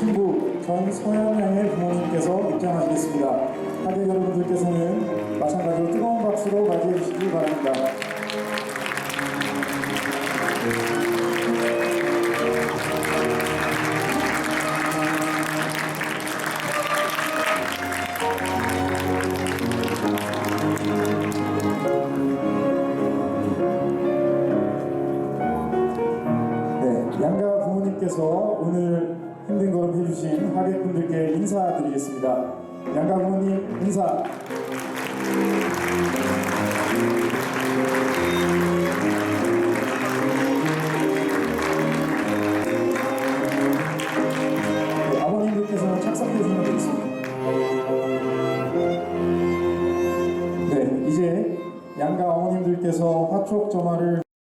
신부 전서연양의 부모님께서 입장하시겠습니다. 하객 여러분들께서는 마찬가지로 뜨거운 박수로 맞이해 주시기 바랍니다. 네, 양가 부모님께서 오늘 힘든 걸음 해주신 하객분들께 인사드리겠습니다. 부모님 인사. 네, 아버님들께서는 착석해 주시면 되겠습니다. 네, 이제 양가 어머님들께서 화촉 점화를